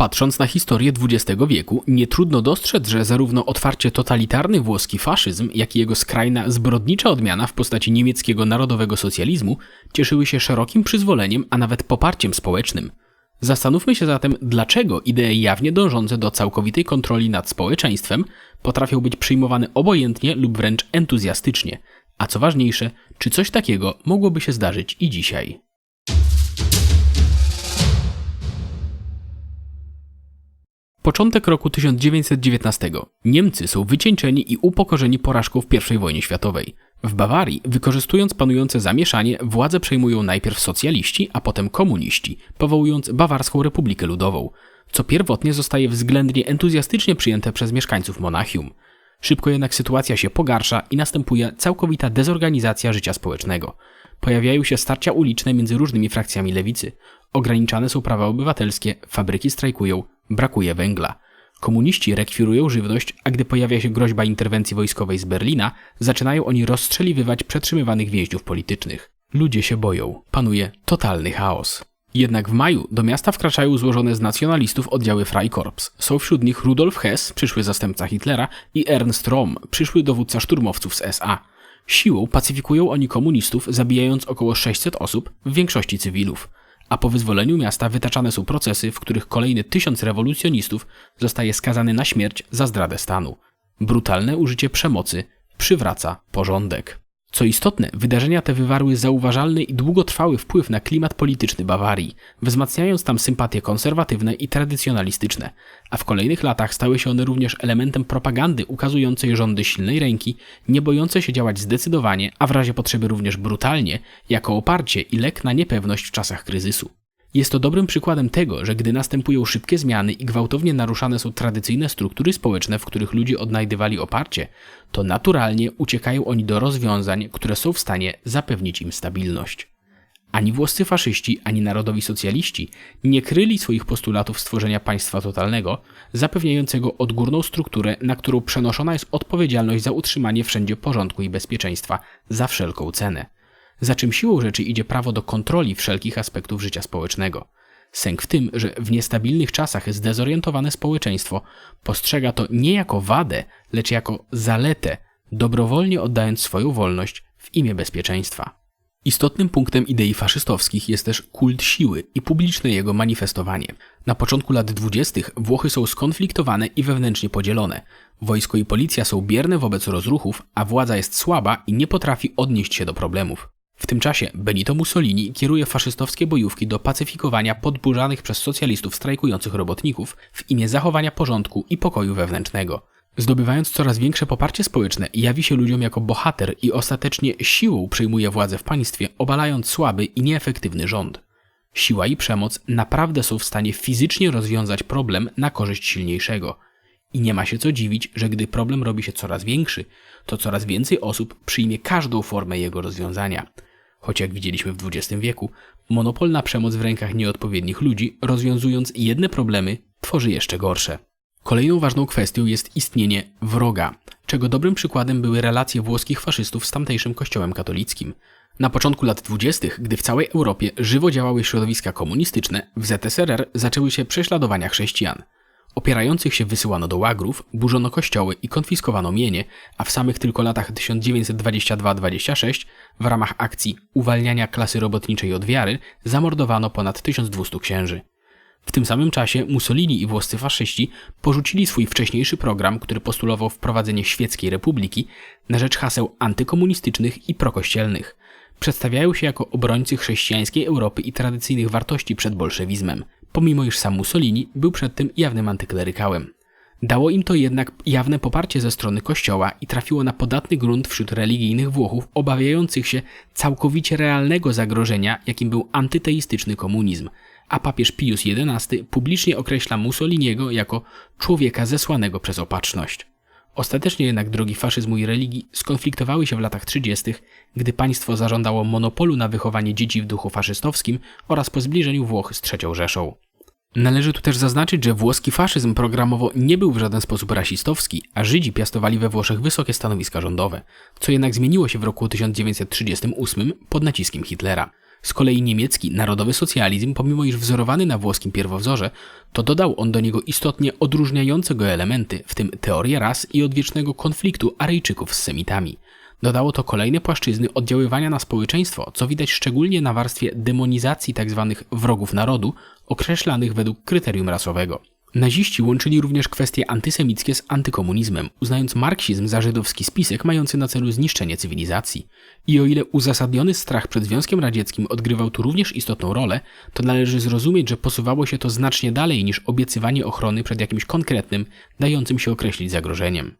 Patrząc na historię XX wieku, nie trudno dostrzec, że zarówno otwarcie totalitarny włoski faszyzm, jak i jego skrajna zbrodnicza odmiana w postaci niemieckiego narodowego socjalizmu cieszyły się szerokim przyzwoleniem, a nawet poparciem społecznym. Zastanówmy się zatem, dlaczego idee jawnie dążące do całkowitej kontroli nad społeczeństwem potrafią być przyjmowane obojętnie lub wręcz entuzjastycznie, a co ważniejsze, czy coś takiego mogłoby się zdarzyć i dzisiaj. Początek roku 1919. Niemcy są wycieńczeni i upokorzeni porażką w I wojnie światowej. W Bawarii, wykorzystując panujące zamieszanie, władzę przejmują najpierw socjaliści, a potem komuniści, powołując Bawarską Republikę Ludową, co pierwotnie zostaje względnie entuzjastycznie przyjęte przez mieszkańców Monachium. Szybko jednak sytuacja się pogarsza i następuje całkowita dezorganizacja życia społecznego. Pojawiają się starcia uliczne między różnymi frakcjami lewicy. Ograniczane są prawa obywatelskie, fabryki strajkują, brakuje węgla. Komuniści rekwirują żywność, a gdy pojawia się groźba interwencji wojskowej z Berlina, zaczynają oni rozstrzeliwywać przetrzymywanych więźniów politycznych. Ludzie się boją, panuje totalny chaos. Jednak w maju do miasta wkraczają złożone z nacjonalistów oddziały Freikorps. Są wśród nich Rudolf Hess, przyszły zastępca Hitlera, i Ernst Röhm, przyszły dowódca szturmowców z SA. Siłą pacyfikują oni komunistów, zabijając około 600 osób, w większości cywilów a po wyzwoleniu miasta wytaczane są procesy, w których kolejny tysiąc rewolucjonistów zostaje skazany na śmierć za zdradę stanu. Brutalne użycie przemocy przywraca porządek. Co istotne, wydarzenia te wywarły zauważalny i długotrwały wpływ na klimat polityczny Bawarii, wzmacniając tam sympatie konserwatywne i tradycjonalistyczne, a w kolejnych latach stały się one również elementem propagandy ukazującej rządy silnej ręki, nie bojące się działać zdecydowanie, a w razie potrzeby również brutalnie, jako oparcie i lek na niepewność w czasach kryzysu. Jest to dobrym przykładem tego, że gdy następują szybkie zmiany i gwałtownie naruszane są tradycyjne struktury społeczne, w których ludzie odnajdywali oparcie, to naturalnie uciekają oni do rozwiązań, które są w stanie zapewnić im stabilność. Ani włoscy faszyści, ani narodowi socjaliści nie kryli swoich postulatów stworzenia państwa totalnego, zapewniającego odgórną strukturę, na którą przenoszona jest odpowiedzialność za utrzymanie wszędzie porządku i bezpieczeństwa za wszelką cenę za czym siłą rzeczy idzie prawo do kontroli wszelkich aspektów życia społecznego. Sęk w tym, że w niestabilnych czasach zdezorientowane społeczeństwo postrzega to nie jako wadę, lecz jako zaletę, dobrowolnie oddając swoją wolność w imię bezpieczeństwa. Istotnym punktem idei faszystowskich jest też kult siły i publiczne jego manifestowanie. Na początku lat dwudziestych Włochy są skonfliktowane i wewnętrznie podzielone. Wojsko i policja są bierne wobec rozruchów, a władza jest słaba i nie potrafi odnieść się do problemów. W tym czasie Benito Mussolini kieruje faszystowskie bojówki do pacyfikowania podburzanych przez socjalistów strajkujących robotników w imię zachowania porządku i pokoju wewnętrznego. Zdobywając coraz większe poparcie społeczne, jawi się ludziom jako bohater i ostatecznie siłą przejmuje władzę w państwie, obalając słaby i nieefektywny rząd. Siła i przemoc naprawdę są w stanie fizycznie rozwiązać problem na korzyść silniejszego. I nie ma się co dziwić, że gdy problem robi się coraz większy, to coraz więcej osób przyjmie każdą formę jego rozwiązania – choć jak widzieliśmy w XX wieku, monopol na przemoc w rękach nieodpowiednich ludzi, rozwiązując jedne problemy, tworzy jeszcze gorsze. Kolejną ważną kwestią jest istnienie wroga, czego dobrym przykładem były relacje włoskich faszystów z tamtejszym kościołem katolickim. Na początku lat 20., gdy w całej Europie żywo działały środowiska komunistyczne, w ZSRR zaczęły się prześladowania chrześcijan. Opierających się wysyłano do łagrów, burzono kościoły i konfiskowano mienie, a w samych tylko latach 1922-26 w ramach akcji uwalniania klasy robotniczej od wiary zamordowano ponad 1200 księży. W tym samym czasie Mussolini i włoscy faszyści porzucili swój wcześniejszy program, który postulował wprowadzenie świeckiej republiki na rzecz haseł antykomunistycznych i prokościelnych. Przedstawiają się jako obrońcy chrześcijańskiej Europy i tradycyjnych wartości przed bolszewizmem – pomimo iż sam Mussolini był przedtem jawnym antyklerykałem. Dało im to jednak jawne poparcie ze strony kościoła i trafiło na podatny grunt wśród religijnych Włochów obawiających się całkowicie realnego zagrożenia, jakim był antyteistyczny komunizm, a papież Pius XI publicznie określa Mussoliniego jako człowieka zesłanego przez opatrzność. Ostatecznie jednak drogi faszyzmu i religii skonfliktowały się w latach 30., gdy państwo zażądało monopolu na wychowanie dzieci w duchu faszystowskim oraz po zbliżeniu Włoch z III Rzeszą. Należy tu też zaznaczyć, że włoski faszyzm programowo nie był w żaden sposób rasistowski, a Żydzi piastowali we Włoszech wysokie stanowiska rządowe, co jednak zmieniło się w roku 1938 pod naciskiem Hitlera. Z kolei niemiecki narodowy socjalizm, pomimo iż wzorowany na włoskim pierwowzorze, to dodał on do niego istotnie odróżniające go elementy, w tym teorię ras i odwiecznego konfliktu Aryjczyków z Semitami. Dodało to kolejne płaszczyzny oddziaływania na społeczeństwo, co widać szczególnie na warstwie demonizacji tzw. wrogów narodu, określanych według kryterium rasowego. Naziści łączyli również kwestie antysemickie z antykomunizmem, uznając marksizm za żydowski spisek mający na celu zniszczenie cywilizacji. I o ile uzasadniony strach przed Związkiem Radzieckim odgrywał tu również istotną rolę, to należy zrozumieć, że posuwało się to znacznie dalej niż obiecywanie ochrony przed jakimś konkretnym, dającym się określić zagrożeniem.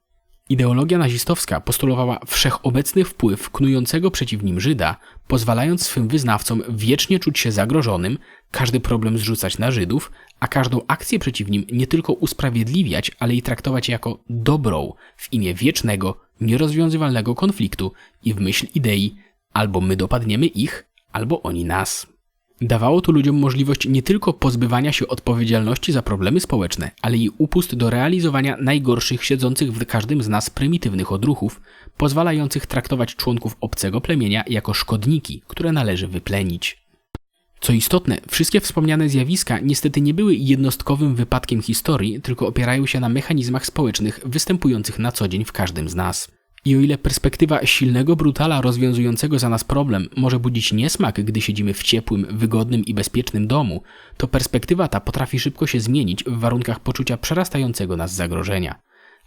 Ideologia nazistowska postulowała wszechobecny wpływ knującego przeciw nim Żyda, pozwalając swym wyznawcom wiecznie czuć się zagrożonym, każdy problem zrzucać na Żydów, a każdą akcję przeciw nim nie tylko usprawiedliwiać, ale i traktować jako dobrą w imię wiecznego, nierozwiązywalnego konfliktu i w myśl idei albo my dopadniemy ich, albo oni nas. Dawało to ludziom możliwość nie tylko pozbywania się odpowiedzialności za problemy społeczne, ale i upust do realizowania najgorszych siedzących w każdym z nas prymitywnych odruchów, pozwalających traktować członków obcego plemienia jako szkodniki, które należy wyplenić. Co istotne, wszystkie wspomniane zjawiska niestety nie były jednostkowym wypadkiem historii, tylko opierają się na mechanizmach społecznych występujących na co dzień w każdym z nas. I o ile perspektywa silnego brutala rozwiązującego za nas problem może budzić niesmak, gdy siedzimy w ciepłym, wygodnym i bezpiecznym domu, to perspektywa ta potrafi szybko się zmienić w warunkach poczucia przerastającego nas zagrożenia.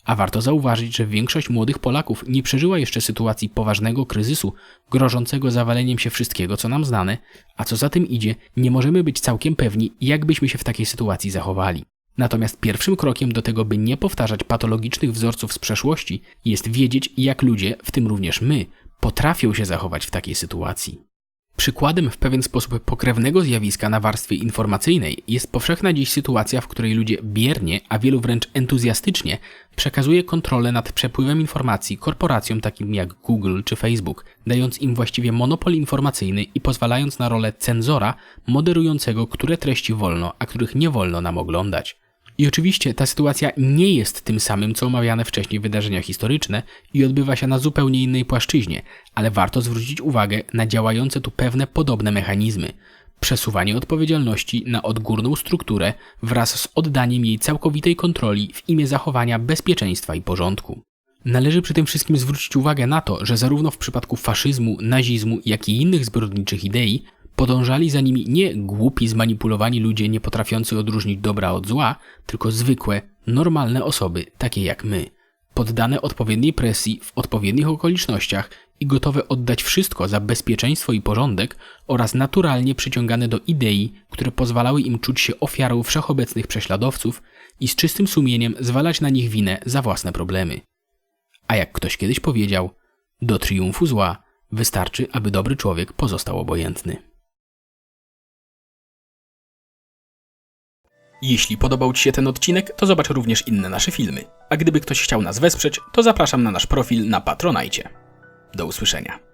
A warto zauważyć, że większość młodych Polaków nie przeżyła jeszcze sytuacji poważnego kryzysu, grożącego zawaleniem się wszystkiego, co nam znane, a co za tym idzie, nie możemy być całkiem pewni, jak byśmy się w takiej sytuacji zachowali. Natomiast pierwszym krokiem do tego, by nie powtarzać patologicznych wzorców z przeszłości, jest wiedzieć, jak ludzie, w tym również my, potrafią się zachować w takiej sytuacji. Przykładem w pewien sposób pokrewnego zjawiska na warstwie informacyjnej jest powszechna dziś sytuacja, w której ludzie biernie, a wielu wręcz entuzjastycznie przekazuje kontrolę nad przepływem informacji korporacjom takim jak Google czy Facebook, dając im właściwie monopol informacyjny i pozwalając na rolę cenzora moderującego, które treści wolno, a których nie wolno nam oglądać. I oczywiście ta sytuacja nie jest tym samym, co omawiane wcześniej wydarzenia historyczne i odbywa się na zupełnie innej płaszczyźnie, ale warto zwrócić uwagę na działające tu pewne podobne mechanizmy. Przesuwanie odpowiedzialności na odgórną strukturę wraz z oddaniem jej całkowitej kontroli w imię zachowania bezpieczeństwa i porządku. Należy przy tym wszystkim zwrócić uwagę na to, że zarówno w przypadku faszyzmu, nazizmu, jak i innych zbrodniczych idei Podążali za nimi nie głupi, zmanipulowani ludzie nie potrafiący odróżnić dobra od zła, tylko zwykłe, normalne osoby, takie jak my, poddane odpowiedniej presji w odpowiednich okolicznościach i gotowe oddać wszystko za bezpieczeństwo i porządek oraz naturalnie przyciągane do idei, które pozwalały im czuć się ofiarą wszechobecnych prześladowców i z czystym sumieniem zwalać na nich winę za własne problemy. A jak ktoś kiedyś powiedział, do triumfu zła wystarczy, aby dobry człowiek pozostał obojętny. Jeśli podobał Ci się ten odcinek, to zobacz również inne nasze filmy. A gdyby ktoś chciał nas wesprzeć, to zapraszam na nasz profil na Patronajcie. Do usłyszenia.